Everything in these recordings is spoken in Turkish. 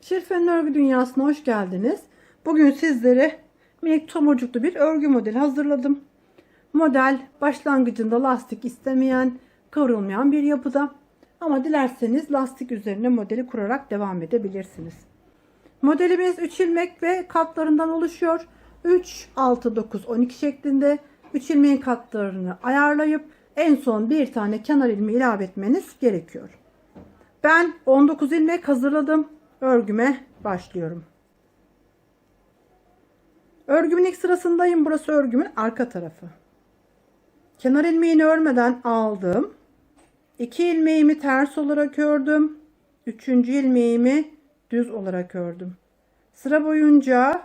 Şerife'nin örgü dünyasına hoş geldiniz. Bugün sizlere minik tomurcuklu bir örgü modeli hazırladım. Model başlangıcında lastik istemeyen, kıvrılmayan bir yapıda. Ama dilerseniz lastik üzerine modeli kurarak devam edebilirsiniz. Modelimiz 3 ilmek ve katlarından oluşuyor. 3, 6, 9, 12 şeklinde 3 ilmeğin katlarını ayarlayıp en son bir tane kenar ilmeği ilave etmeniz gerekiyor. Ben 19 ilmek hazırladım. Örgüme başlıyorum. Örgümün ilk sırasındayım. Burası örgümün arka tarafı. Kenar ilmeğini örmeden aldım. 2 ilmeğimi ters olarak ördüm. 3. ilmeğimi düz olarak ördüm. Sıra boyunca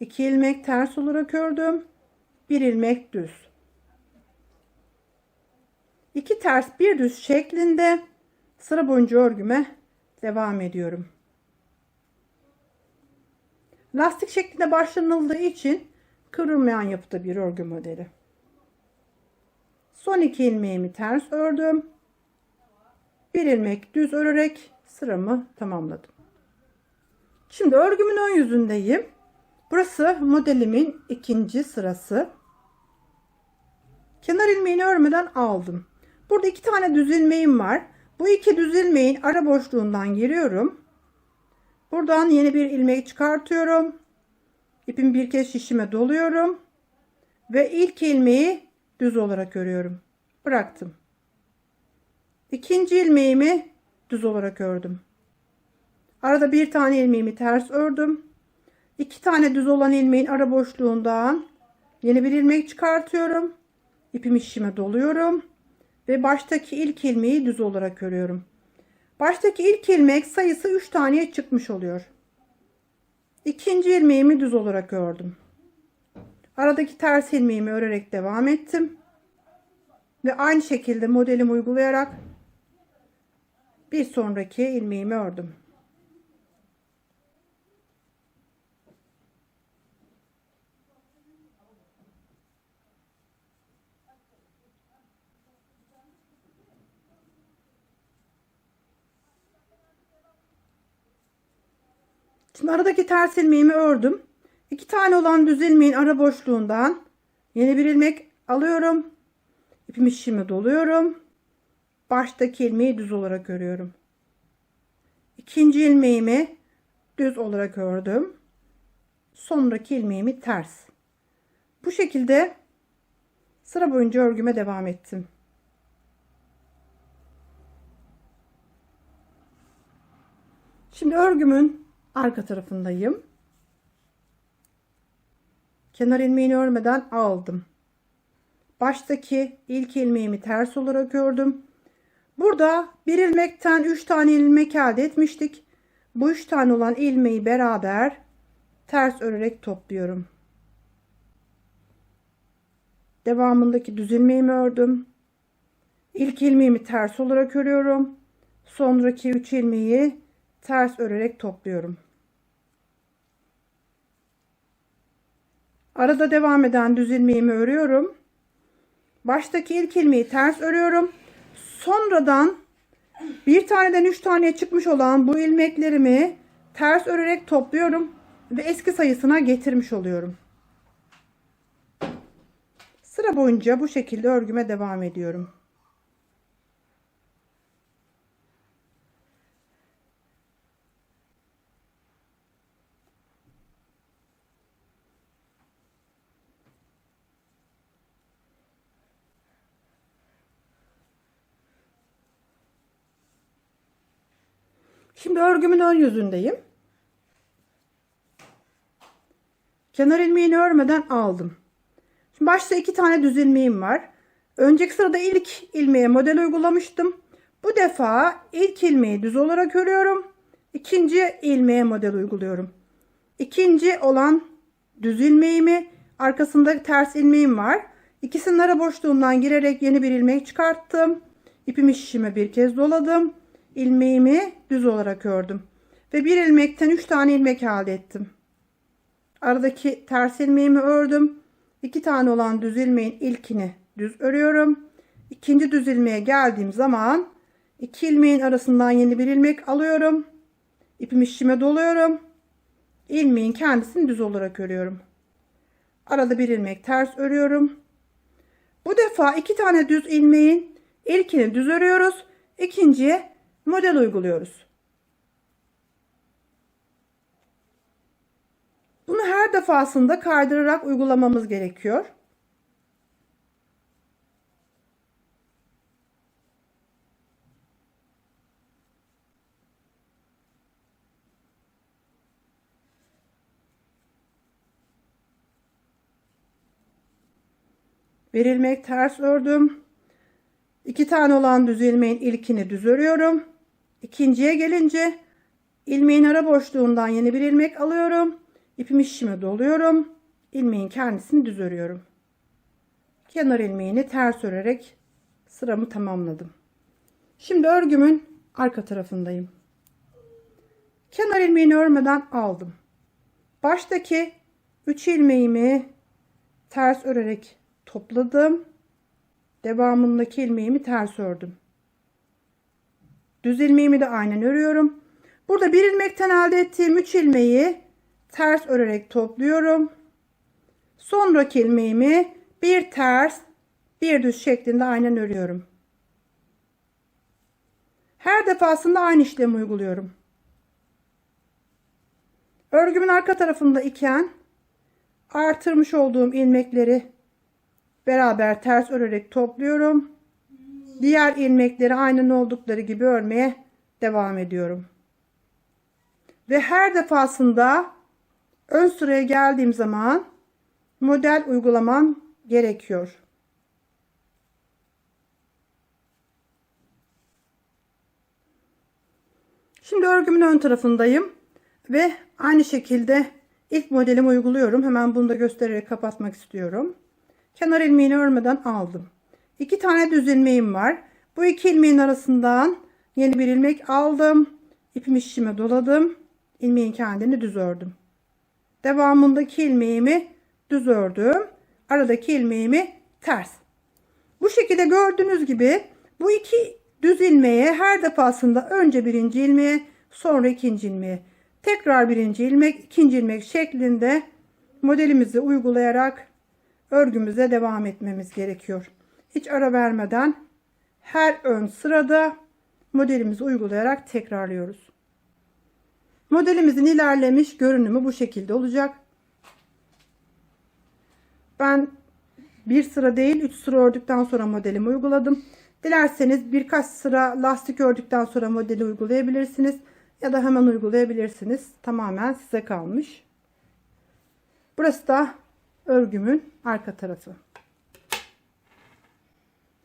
2 ilmek ters olarak ördüm. 1 ilmek düz. 2 ters bir düz şeklinde sıra boyunca örgüme devam ediyorum. Lastik şeklinde başlanıldığı için kıvrılmayan yapıda bir örgü modeli. Son iki ilmeğimi ters ördüm. Bir ilmek düz örerek sıramı tamamladım. Şimdi örgümün ön yüzündeyim. Burası modelimin ikinci sırası. Kenar ilmeğini örmeden aldım. Burada iki tane düz ilmeğim var. Bu iki düz ilmeğin ara boşluğundan giriyorum. Buradan yeni bir ilmek çıkartıyorum. İpimi bir kez şişime doluyorum. Ve ilk ilmeği düz olarak örüyorum. Bıraktım. İkinci ilmeğimi düz olarak ördüm. Arada bir tane ilmeğimi ters ördüm. İki tane düz olan ilmeğin ara boşluğundan yeni bir ilmek çıkartıyorum. İpimi şişime doluyorum. Ve baştaki ilk ilmeği düz olarak örüyorum. Baştaki ilk ilmek sayısı 3 taneye çıkmış oluyor. İkinci ilmeğimi düz olarak ördüm. Aradaki ters ilmeğimi örerek devam ettim. Ve aynı şekilde modelimi uygulayarak bir sonraki ilmeğimi ördüm. Şimdi aradaki ters ilmeğimi ördüm. İki tane olan düz ilmeğin ara boşluğundan yeni bir ilmek alıyorum. İpimi şişime doluyorum. Baştaki ilmeği düz olarak örüyorum. İkinci ilmeğimi düz olarak ördüm. Sonraki ilmeğimi ters. Bu şekilde sıra boyunca örgüme devam ettim. Şimdi örgümün arka tarafındayım. Kenar ilmeğini örmeden aldım. Baştaki ilk ilmeğimi ters olarak ördüm. Burada bir ilmekten 3 tane ilmek elde etmiştik. Bu 3 tane olan ilmeği beraber ters örerek topluyorum. Devamındaki düz ilmeğimi ördüm. İlk ilmeğimi ters olarak örüyorum. Sonraki 3 ilmeği ters örerek topluyorum. Arada devam eden düz ilmeğimi örüyorum. Baştaki ilk ilmeği ters örüyorum. Sonradan bir taneden üç taneye çıkmış olan bu ilmeklerimi ters örerek topluyorum ve eski sayısına getirmiş oluyorum. Sıra boyunca bu şekilde örgüme devam ediyorum. Şimdi örgümün ön yüzündeyim. Kenar ilmeğini örmeden aldım. Şimdi başta iki tane düz ilmeğim var. Önceki sırada ilk ilmeğe model uygulamıştım. Bu defa ilk ilmeği düz olarak örüyorum. İkinci ilmeğe model uyguluyorum. İkinci olan düz ilmeğimi arkasında ters ilmeğim var. İkisinin ara boşluğundan girerek yeni bir ilmek çıkarttım. İpimi şişime bir kez doladım ilmeğimi düz olarak ördüm. Ve bir ilmekten 3 tane ilmek elde ettim. Aradaki ters ilmeğimi ördüm. 2 tane olan düz ilmeğin ilkini düz örüyorum. İkinci düz ilmeğe geldiğim zaman iki ilmeğin arasından yeni bir ilmek alıyorum. İpimi şişime doluyorum. İlmeğin kendisini düz olarak örüyorum. Arada bir ilmek ters örüyorum. Bu defa iki tane düz ilmeğin ilkini düz örüyoruz. ikinciye model uyguluyoruz. Bunu her defasında kaydırarak uygulamamız gerekiyor. Bir ilmek ters ördüm. İki tane olan düz ilmeğin ilkini düz örüyorum. İkinciye gelince ilmeğin ara boşluğundan yeni bir ilmek alıyorum. İpimi şişime doluyorum. İlmeğin kendisini düz örüyorum. Kenar ilmeğini ters örerek sıramı tamamladım. Şimdi örgümün arka tarafındayım. Kenar ilmeğini örmeden aldım. Baştaki 3 ilmeğimi ters örerek topladım. Devamındaki ilmeğimi ters ördüm. Düz ilmeğimi de aynen örüyorum. Burada bir ilmekten elde ettiğim 3 ilmeği ters örerek topluyorum. Sonraki ilmeğimi bir ters bir düz şeklinde aynen örüyorum. Her defasında aynı işlemi uyguluyorum. Örgümün arka tarafında iken artırmış olduğum ilmekleri beraber ters örerek topluyorum. Diğer ilmekleri aynen oldukları gibi örmeye devam ediyorum. Ve her defasında ön sıraya geldiğim zaman model uygulamam gerekiyor. Şimdi örgümün ön tarafındayım ve aynı şekilde ilk modelimi uyguluyorum. Hemen bunu da göstererek kapatmak istiyorum. Kenar ilmeğini örmeden aldım. İki tane düz ilmeğim var. Bu iki ilmeğin arasından yeni bir ilmek aldım. İpimi şişime doladım. İlmeğin kendini düz ördüm. Devamındaki ilmeğimi düz ördüm. Aradaki ilmeğimi ters. Bu şekilde gördüğünüz gibi bu iki düz ilmeğe her defasında önce birinci ilmeğe sonra ikinci ilmeğe tekrar birinci ilmek ikinci ilmek şeklinde modelimizi uygulayarak örgümüze devam etmemiz gerekiyor. Hiç ara vermeden her ön sırada modelimizi uygulayarak tekrarlıyoruz. Modelimizin ilerlemiş görünümü bu şekilde olacak. Ben bir sıra değil 3 sıra ördükten sonra modelimi uyguladım. Dilerseniz birkaç sıra lastik ördükten sonra modeli uygulayabilirsiniz. Ya da hemen uygulayabilirsiniz. Tamamen size kalmış. Burası da örgümün arka tarafı.